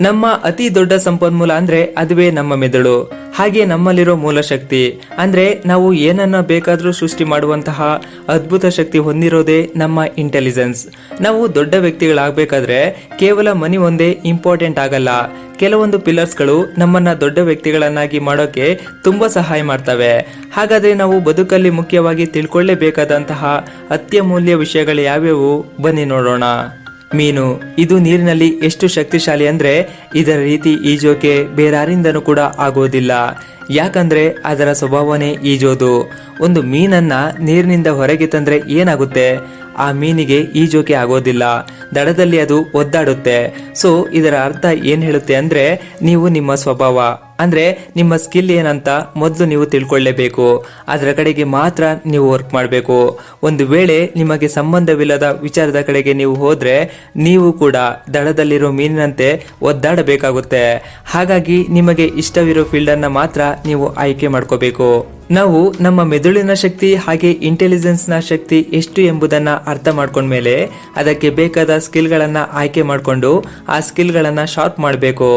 ನಮ್ಮ ಅತಿ ದೊಡ್ಡ ಸಂಪನ್ಮೂಲ ಅಂದ್ರೆ ಅದುವೇ ನಮ್ಮ ಮೆದುಳು. ಹಾಗೆ ನಮ್ಮಲ್ಲಿರೋ ಮೂಲ ಶಕ್ತಿ. ಅಂದ್ರೆ ನಾವು ಏನನ್ನ ಬೇಕಾದರೂ ಸೃಷ್ಟಿ ಮಾಡುವಂತಹ ಅದ್ಭುತ ಶಕ್ತಿ ಹೊಂದಿರೋದೇ ನಮ್ಮ ಇಂಟೆಲಿಜೆನ್ಸ್ ನಾವು ದೊಡ್ಡ ವ್ಯಕ್ತಿಗಳಾಗಬೇಕಾದ್ರೆ ಕೇವಲ ಮನಿ ಒಂದೇ ಇಂಪಾರ್ಟೆಂಟ್ ಆಗಲ್ಲ. ಕೆಲವೊಂದು ಪಿಲ್ಲರ್ಸ್ಗಳು ನಮ್ಮನ್ನ ದೊಡ್ಡ ವ್ಯಕ್ತಿಗಳನ್ನಾಗಿ ಮಾಡೋಕೆ ತುಂಬಾ ಸಹಾಯ ಮಾಡ್ತವೆ. ಹಾಗಾದ್ರೆ ನಾವು ಬದುಕಲ್ಲಿ ಮುಖ್ಯವಾಗಿ ತಿಳ್ಕೊಳ್ಳೇಬೇಕಾದಂತಹ ಅತ್ಯಮೂಲ್ಯ ವಿಷಯಗಳು ಯಾವ್ಯಾವು? ಬನ್ನಿ ನೋಡೋಣ. ಮೀನು, ಇದು ನೀರಿನಲ್ಲಿ ಎಷ್ಟು ಶಕ್ತಿಶಾಲಿ ಅಂದ್ರೆ ಇದರ ರೀತಿ ಈಜೋಕೆ ಬೇರಾರಿಂದನೂ ಕೂಡ ಆಗೋದಿಲ್ಲ. ಯಾಕಂದ್ರೆ ಅದರ ಸ್ವಭಾವನೇ ಈಜೋದು. ಒಂದು ಮೀನನ್ನ ನೀರಿನಿಂದ ಹೊರಗೆ ತಂದ್ರೆ ಏನಾಗುತ್ತೆ? ಆ ಮೀನಿಗೆ ಈಜೋಕೆ ಆಗೋದಿಲ್ಲ. ದಡದಲ್ಲಿ ಅದು ಒದ್ದಾಡುತ್ತೆ. ಸೊ ಇದರ ಅರ್ಥ ಏನ್ ಹೇಳುತ್ತೆ ಅಂದ್ರೆ, ನೀವು ನಿಮ್ಮ ಸ್ವಭಾವ. ಅಂದ್ರೆ ನಿಮ್ಮ ಸ್ಕಿಲ್ ಏನಂತ ಮೊದಲು ನೀವು ತಿಳ್ಕೊಳ್ಳೇಬೇಕು. ಅದರ ಕಡೆಗೆ ಮಾತ್ರ ನೀವು ವರ್ಕ್ ಮಾಡಬೇಕು. ಒಂದು ವೇಳೆ ನಿಮಗೆ ಸಂಬಂಧವಿಲ್ಲದ ವಿಚಾರದ ಕಡೆಗೆ ನೀವು ಹೋದ್ರೆ ನೀವು ಕೂಡ ದಡದಲ್ಲಿರೋ ಮೀನಿನಂತೆ ಒದ್ದಾಡಬೇಕಾಗುತ್ತೆ. ಹಾಗಾಗಿ ನಿಮಗೆ ಇಷ್ಟವಿರೋ ಫೀಲ್ಡ್ ಅನ್ನ ಮಾತ್ರ ನೀವು ಆಯ್ಕೆ ಮಾಡ್ಕೋಬೇಕು. ನಾವು ನಮ್ಮ ಮೆದುಳಿನ ಶಕ್ತಿ ಹಾಗೆ ಇಂಟೆಲಿಜೆನ್ಸ್ನ ಶಕ್ತಿ ಎಷ್ಟು ಎಂಬುದನ್ನ ಅರ್ಥ ಮಾಡ್ಕೊಂಡ್ಮೇಲೆ ಅದಕ್ಕೆ ಬೇಕಾದ ಸ್ಕಿಲ್ಗಳನ್ನ ಆಯ್ಕೆ ಮಾಡಿಕೊಂಡು ಆ ಸ್ಕಿಲ್ಗಳನ್ನ ಶಾರ್ಪ್ ಮಾಡಬೇಕು.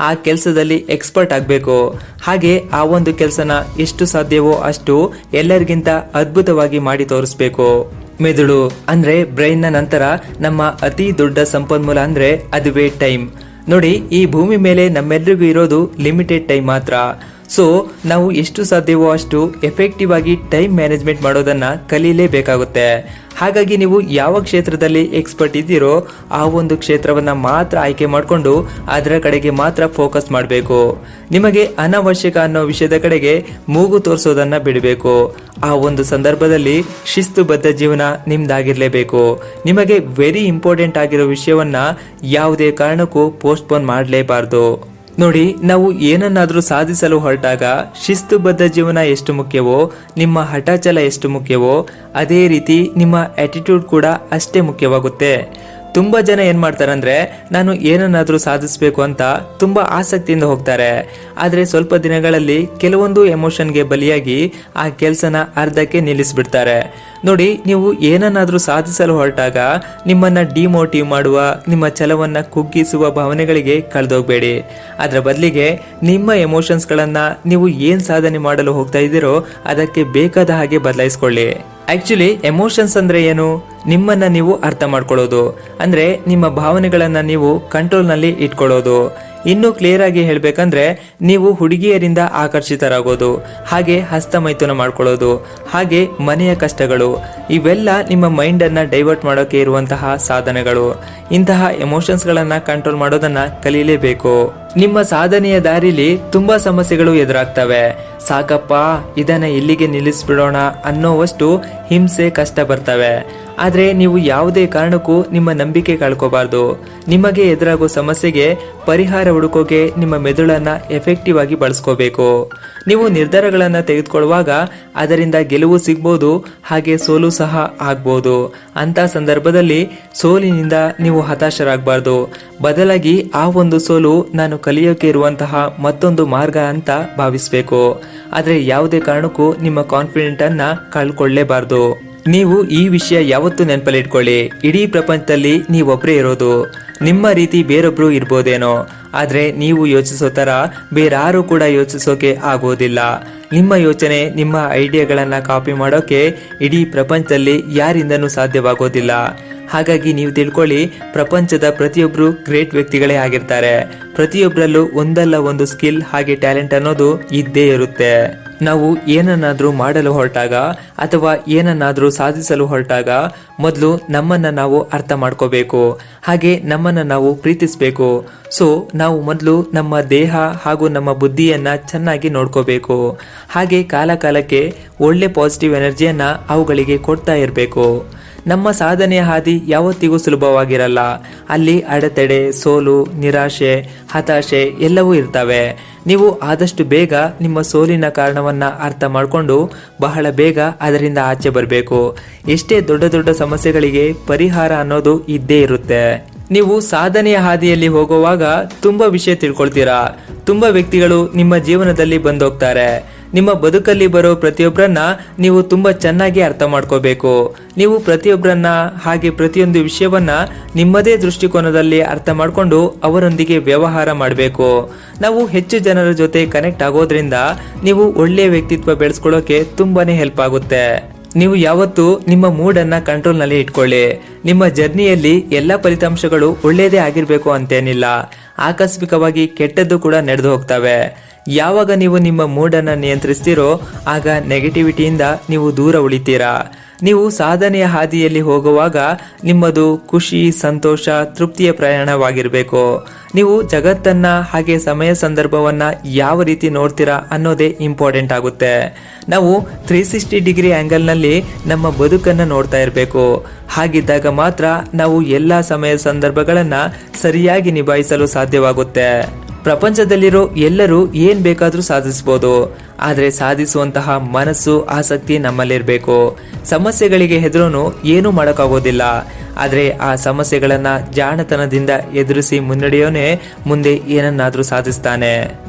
ಆ ಕೆಲಸದಲ್ಲಿ ಎಕ್ಸ್ಪರ್ಟ್ ಆಗಬೇಕು. ಹಾಗೆ ಆ ಒಂದು ಕೆಲಸನ ಎಷ್ಟು ಸಾಧ್ಯವೋ ಅಷ್ಟು ಎಲ್ಲರಿಗಿಂತ ಅದ್ಭುತವಾಗಿ ಮಾಡಿ ತೋರಿಸ್ಬೇಕು. ಮೆದುಳು, ಅಂದ್ರೆ ಬ್ರೈನ್ನ ನಂತರ ನಮ್ಮ ಅತಿ ದೊಡ್ಡ ಸಂಪನ್ಮೂಲ ಅಂದ್ರೆ ಅದುವೇ ಟೈಮ್ ನೋಡಿ, ಈ ಭೂಮಿ ಮೇಲೆ ನಮ್ಮೆಲ್ರಿಗೂ ಇರೋದು ಲಿಮಿಟೆಡ್ ಟೈಮ್ ಮಾತ್ರ. ಸೊ ನಾವು ಎಷ್ಟು ಸಾಧ್ಯವೋ ಅಷ್ಟು ಎಫೆಕ್ಟಿವ್ ಆಗಿ ಟೈಮ್ ಮ್ಯಾನೇಜ್ಮೆಂಟ್ ಮಾಡೋದನ್ನ ಕಲೀಲೇಬೇಕಾಗುತ್ತೆ. ಹಾಗಾಗಿ ನೀವು ಯಾವ ಕ್ಷೇತ್ರದಲ್ಲಿ ಎಕ್ಸ್ಪರ್ಟ್ ಇದ್ದೀರೋ, ಆ ಒಂದು ಕ್ಷೇತ್ರವನ್ನ ಮಾತ್ರ ಆಯ್ಕೆ ಮಾಡಿಕೊಂಡು ಅದರ ಕಡೆಗೆ ಮಾತ್ರ ಫೋಕಸ್ ಮಾಡಬೇಕು. ನಿಮಗೆ ಅನವಶ್ಯಕ ಅನ್ನೋ ವಿಷಯದ ಕಡೆಗೆ ಮೂಗು ತೋರಿಸೋದನ್ನ ಬಿಡಬೇಕು. ಆ ಒಂದು ಸಂದರ್ಭದಲ್ಲಿ ಶಿಸ್ತುಬದ್ಧ ಜೀವನ ನಿಮ್ದಾಗಿರ್ಲೇಬೇಕು. ನಿಮಗೆ ವೆರಿ ಇಂಪಾರ್ಟೆಂಟ್ ಆಗಿರೋ ವಿಷಯವನ್ನ ಯಾವುದೇ ಕಾರಣಕ್ಕೂ ಪೋಸ್ಟ್ಪೋನ್ ಮಾಡಲೇಬಾರ್ದು. ನೋಡಿ, ನಾವು ಏನನ್ನಾದರೂ ಸಾಧಿಸಲು ಹೊರಟಾಗ ಶಿಸ್ತುಬದ್ಧ ಜೀವನ ಎಷ್ಟು ಮುಖ್ಯವೋ, ನಿಮ್ಮ ಹಠಾಚಲ ಎಷ್ಟು ಮುಖ್ಯವೋ, ಅದೇ ರೀತಿ ನಿಮ್ಮ ಆಟಿಟ್ಯೂಡ್ ಕೂಡ ಅಷ್ಟೇ ಮುಖ್ಯವಾಗುತ್ತೆ. ತುಂಬಾ ಜನ ಏನ್ ಮಾಡ್ತಾರಂದ್ರೆ ನಾನು ಏನನ್ನಾದ್ರೂ ಸಾಧಿಸಬೇಕು ಅಂತ ತುಂಬಾ ಆಸಕ್ತಿಯಿಂದ ಹೋಗ್ತಾರೆ. ಆದ್ರೆ ಸ್ವಲ್ಪ ದಿನಗಳಲ್ಲಿ ಕೆಲವೊಂದು ಎಮೋಷನ್ಗೆ ಬಲಿಯಾಗಿ ಆ ಕೆಲಸನ ಅರ್ಧಕ್ಕೆ ನಿಲ್ಲಿಸ್ಬಿಡ್ತಾರೆ. ನೋಡಿ, ನೀವು ಏನನ್ನಾದ್ರೂ ಸಾಧಿಸಲು ಹೊರಟಾಗ ನಿಮ್ಮನ್ನ ಡಿಮೋಟಿವ್ ಮಾಡುವ, ನಿಮ್ಮ ಛಲವನ್ನ ಕುಗ್ಗಿಸುವ ಭಾವನೆಗಳಿಗೆ ಕಳೆದೋಗ್ಬೇಡಿ. ಅದರ ಬದಲಿಗೆ ನಿಮ್ಮ ಎಮೋಷನ್ಸ್ಗಳನ್ನ ನೀವು ಏನ್ ಸಾಧನೆ ಮಾಡಲು ಹೋಗ್ತಾ ಇದ್ದೀರೋ ಅದಕ್ಕೆ ಬೇಕಾದ ಹಾಗೆ ಬದಲಾಯಿಸ್ಕೊಳ್ಳಿ. ಆಕ್ಚುಲಿ ಎಮೋಷನ್ಸ್ ಅಂದ್ರೆ ಏನು? ನಿಮ್ಮನ್ನ ನೀವು ಅರ್ಥ ಮಾಡ್ಕೊಳ್ಳೋದು. ಅಂದ್ರೆ ನಿಮ್ಮ ಭಾವನೆಗಳನ್ನ ನೀವು ಕಂಟ್ರೋಲ್ನಲ್ಲಿ ಇಟ್ಕೊಳ್ಳೋದು. ಇನ್ನು ಕ್ಲಿಯರ್ ಆಗಿ ಹೇಳಬೇಕಂದ್ರೆ ನೀವು ಹುಡುಗಿಯರಿಂದ ಆಕರ್ಷಿತರಾಗೋದು. ಹಾಗೆ ಹಸ್ತಮೈಥುನ ಮಾಡ್ಕೊಳ್ಳೋದು. ಹಾಗೆ ಮನೆಯ ಕಷ್ಟಗಳು. ಇವೆಲ್ಲ ನಿಮ್ಮ ಮೈಂಡ್ ಅನ್ನ ಡೈವರ್ಟ್ ಮಾಡೋಕೆ ಇರುವಂತಹ ಸಾಧನಗಳು. ಇಂತಹ ಎಮೋಷನ್ಸ್ ಗಳನ್ನ ಕಂಟ್ರೋಲ್ ಮಾಡೋದನ್ನ ಕಲೀಲೇಬೇಕು ನಿಮ್ಮ ಸಾಧನೆಯ ದಾರಿಲಿ ತುಂಬಾ ಸಮಸ್ಯೆಗಳು ಎದುರಾಗ್ತವೆ. ಸಾಕಪ್ಪ, ಇದನ್ನ ಇಲ್ಲಿಗೆ ನಿಲ್ಲಿಸ್ಬಿಡೋಣ ಅನ್ನೋವಷ್ಟು ಹಿಂಸೆ, ಕಷ್ಟ ಬರ್ತವೆ. ಆದ್ರೆ ನೀವು ಯಾವುದೇ ಕಾರಣಕ್ಕೂ ನಿಮ್ಮ ನಂಬಿಕೆ ಕಳ್ಕೋಬಾರ್ದು. ನಿಮಗೆ ಎದುರಾಗೋ ಸಮಸ್ಯೆಗೆ ಪರಿಹಾರ ಹುಡುಕೋಕೆ ನಿಮ್ಮ ಮೆದುಳನ್ನ ಎಫೆಕ್ಟಿವ್ ಆಗಿ ಬಳಸ್ಕೋಬೇಕು. ನೀವು ನಿರ್ಧಾರಗಳನ್ನ ತೆಗೆದುಕೊಳ್ಳುವಾಗ ಅದರಿಂದ ಗೆಲುವು ಸಿಗ್ಬೋದು, ಹಾಗೆ ಸೋಲು ಸಹ ಆಗ್ಬೋದು. ಅಂತ ಸಂದರ್ಭದಲ್ಲಿ ಸೋಲಿನಿಂದ ನೀವು ಹತಾಶರಾಗಬಾರ್ದು. ಬದಲಾಗಿ ಆ ಒಂದು ಸೋಲು ನಾನು ಕಲಿಯೋಕೆ ಇರುವಂತಹ ಮತ್ತೊಂದು ಮಾರ್ಗ ಅಂತ ಭಾವಿಸಬೇಕು. ಆದರೆ ಯಾವುದೇ ಕಾರಣಕ್ಕೂ ನಿಮ್ಮ ಕಾನ್ಫಿಡೆಂಟ್ ಅನ್ನ ಕಳ್ಕೊಳ್ಳೇಬಾರದು. ನೀವು ಈ ವಿಷಯ ಯಾವತ್ತೂ ನೆನಪಲ್ಲಿಟ್ಕೊಳ್ಳಿ. ಇಡೀ ಪ್ರಪಂಚದಲ್ಲಿ ನೀವೊಬ್ಬರೇ ಇರೋದು. ನಿಮ್ಮ ರೀತಿ ಬೇರೊಬ್ರು ಇರ್ಬೋದೇನೋ. ಆದರೆ ನೀವು ಯೋಚಿಸೋ ಥರ ಬೇರಾರು ಕೂಡ ಯೋಚಿಸೋಕೆ ಆಗೋದಿಲ್ಲ. ನಿಮ್ಮ ಯೋಚನೆ, ನಿಮ್ಮ ಐಡಿಯಾಗಳನ್ನು ಕಾಪಿ ಮಾಡೋಕೆ ಇಡೀ ಪ್ರಪಂಚದಲ್ಲಿ ಯಾರಿಂದನೂ ಸಾಧ್ಯವಾಗೋದಿಲ್ಲ. ಹಾಗಾಗಿ ನೀವು ತಿಳ್ಕೊಳ್ಳಿ, ಪ್ರಪಂಚದ ಪ್ರತಿಯೊಬ್ಬರು ಗ್ರೇಟ್ ವ್ಯಕ್ತಿಗಳೇ ಆಗಿರ್ತಾರೆ. ಪ್ರತಿಯೊಬ್ಬರಲ್ಲೂ ಒಂದಲ್ಲ ಒಂದು ಸ್ಕಿಲ್ ಹಾಗೆ ಟ್ಯಾಲೆಂಟ್ ಅನ್ನೋದು ಇದ್ದೇ ಇರುತ್ತೆ. ನಾವು ಏನನ್ನಾದರೂ ಮಾಡಲು ಹೊರಟಾಗ ಅಥವಾ ಏನನ್ನಾದರೂ ಸಾಧಿಸಲು ಹೊರಟಾಗ ಮೊದಲು ನಮ್ಮನ್ನು ನಾವು ಅರ್ಥ ಮಾಡ್ಕೋಬೇಕು. ಹಾಗೆ ನಮ್ಮನ್ನು ನಾವು ಪ್ರೀತಿಸಬೇಕು. ಸೊ, ನಾವು ಮೊದಲು ನಮ್ಮ ದೇಹ ಹಾಗೂ ನಮ್ಮ ಬುದ್ಧಿಯನ್ನು ಚೆನ್ನಾಗಿ ನೋಡ್ಕೋಬೇಕು. ಹಾಗೆ ಕಾಲ ಕಾಲಕ್ಕೆ ಒಳ್ಳೆ ಪಾಸಿಟಿವ್ ಎನರ್ಜಿಯನ್ನು ಅವುಗಳಿಗೆ ಕೊಡ್ತಾ ಇರಬೇಕು. ನಮ್ಮ ಸಾಧನೆಯ ಹಾದಿ ಯಾವತ್ತಿಗೂ ಸುಲಭವಾಗಿರಲ್ಲ. ಅಲ್ಲಿ ಅಡೆತಡೆ, ಸೋಲು, ನಿರಾಶೆ, ಹತಾಶೆ ಎಲ್ಲವೂ ಇರ್ತವೆ. ನೀವು ಆದಷ್ಟು ಬೇಗ ನಿಮ್ಮ ಸೋಲಿನ ಕಾರಣವನ್ನ ಅರ್ಥ ಮಾಡಿಕೊಂಡು ಬಹಳ ಬೇಗ ಅದರಿಂದ ಆಚೆ ಬರಬೇಕು. ಎಷ್ಟೇ ದೊಡ್ಡ ದೊಡ್ಡ ಸಮಸ್ಯೆಗಳಿಗೆ ಪರಿಹಾರ ಅನ್ನೋದು ಇದ್ದೇ ಇರುತ್ತೆ. ನೀವು ಸಾಧನೆಯ ಹಾದಿಯಲ್ಲಿ ಹೋಗುವಾಗ ತುಂಬಾ ವಿಷಯ ತಿಳ್ಕೊಳ್ತೀರಾ. ತುಂಬಾ ವ್ಯಕ್ತಿಗಳು ನಿಮ್ಮ ಜೀವನದಲ್ಲಿ ಬಂದೋಗ್ತಾರೆ. ನಿಮ್ಮ ಬದುಕಲ್ಲಿ ಬರೋ ಪ್ರತಿಯೊಬ್ಬರನ್ನ ನೀವು ತುಂಬಾ ಚೆನ್ನಾಗಿ ಅರ್ಥ ಮಾಡ್ಕೋಬೇಕು. ನೀವು ಪ್ರತಿಯೊಬ್ಬರನ್ನ ಹಾಗೆ ಪ್ರತಿಯೊಂದು ವಿಷಯವನ್ನ ನಿಮ್ಮದೇ ದೃಷ್ಟಿಕೋನದಲ್ಲಿ ಅರ್ಥ ಮಾಡಿಕೊಂಡು ಅವರೊಂದಿಗೆ ವ್ಯವಹಾರ ಮಾಡಬೇಕು. ನಾವು ಹೆಚ್ಚು ಜನರ ಜೊತೆ ಕನೆಕ್ಟ್ ಆಗೋದ್ರಿಂದ ನೀವು ಒಳ್ಳೆಯ ವ್ಯಕ್ತಿತ್ವ ಬೆಳೆಸ್ಕೊಳ್ಳೋಕೆ ತುಂಬಾನೇ ಹೆಲ್ಪ್ ಆಗುತ್ತೆ. ನೀವು ಯಾವತ್ತೂ ನಿಮ್ಮ ಮೂಡನ್ನು ಕಂಟ್ರೋಲ್ನಲ್ಲಿ ಇಟ್ಕೊಳ್ಳಿ. ನಿಮ್ಮ ಜರ್ನಿಯಲ್ಲಿ ಎಲ್ಲ ಫಲಿತಾಂಶಗಳು ಒಳ್ಳೆಯದೇ ಆಗಿರಬೇಕು ಅಂತೇನಿಲ್ಲ. ಆಕಸ್ಮಿಕವಾಗಿ ಕೆಟ್ಟದ್ದು ಕೂಡ ನಡೆದು ಹೋಗ್ತವೆ. ಯಾವಾಗ ನೀವು ನಿಮ್ಮ ಮೂಡನ್ನು ನಿಯಂತ್ರಿಸ್ತೀರೋ ಆಗ ನೆಗೆಟಿವಿಟಿಯಿಂದ ನೀವು ದೂರ ಉಳಿತೀರಾ? ನೀವು ಸಾಧನೆಯ ಹಾದಿಯಲ್ಲಿ ಹೋಗುವಾಗ ನಿಮ್ಮದು ಖುಷಿ, ಸಂತೋಷ, ತೃಪ್ತಿಯ ಪ್ರಯಾಣವಾಗಿರಬೇಕು. ನೀವು ಜಗತ್ತನ್ನ ಹಾಗೆ ಸಮಯ ಸಂದರ್ಭವನ್ನ ಯಾವ ರೀತಿ ನೋಡ್ತೀರಾ ಅನ್ನೋದೇ ಇಂಪಾರ್ಟೆಂಟ್ ಆಗುತ್ತೆ. ನಾವು ತ್ರೀ ಸಿಕ್ಸ್ಟಿ ಡಿಗ್ರಿ ಆ್ಯಂಗಲ್ನಲ್ಲಿ ನಮ್ಮ ಬದುಕನ್ನು ನೋಡ್ತಾ ಇರಬೇಕು. ಹಾಗಿದ್ದಾಗ ಮಾತ್ರ ನಾವು ಎಲ್ಲ ಸಮಯ ಸಂದರ್ಭಗಳನ್ನು ಸರಿಯಾಗಿ ನಿಭಾಯಿಸಲು ಸಾಧ್ಯವಾಗುತ್ತೆ. ಪ್ರಪಂಚದಲ್ಲಿರೋ ಎಲ್ಲರೂ ಏನ್ ಬೇಕಾದ್ರೂ ಸಾಧಿಸ್ಬೋದು. ಆದ್ರೆ ಸಾಧಿಸುವಂತಹ ಮನಸ್ಸು, ಆಸಕ್ತಿ ನಮ್ಮಲ್ಲಿರ್ಬೇಕು. ಸಮಸ್ಯೆಗಳಿಗೆ ಹೆದರೋನು ಏನೂ ಮಾಡೋಕ್ಕಾಗೋದಿಲ್ಲ. ಆದ್ರೆ ಆ ಸಮಸ್ಯೆಗಳನ್ನ ಜಾಣತನದಿಂದ ಎದುರಿಸಿ ಮುನ್ನಡೆಯೋನೆ ಮುಂದೆ ಏನನ್ನಾದ್ರೂ ಸಾಧಿಸ್ತಾನೆ.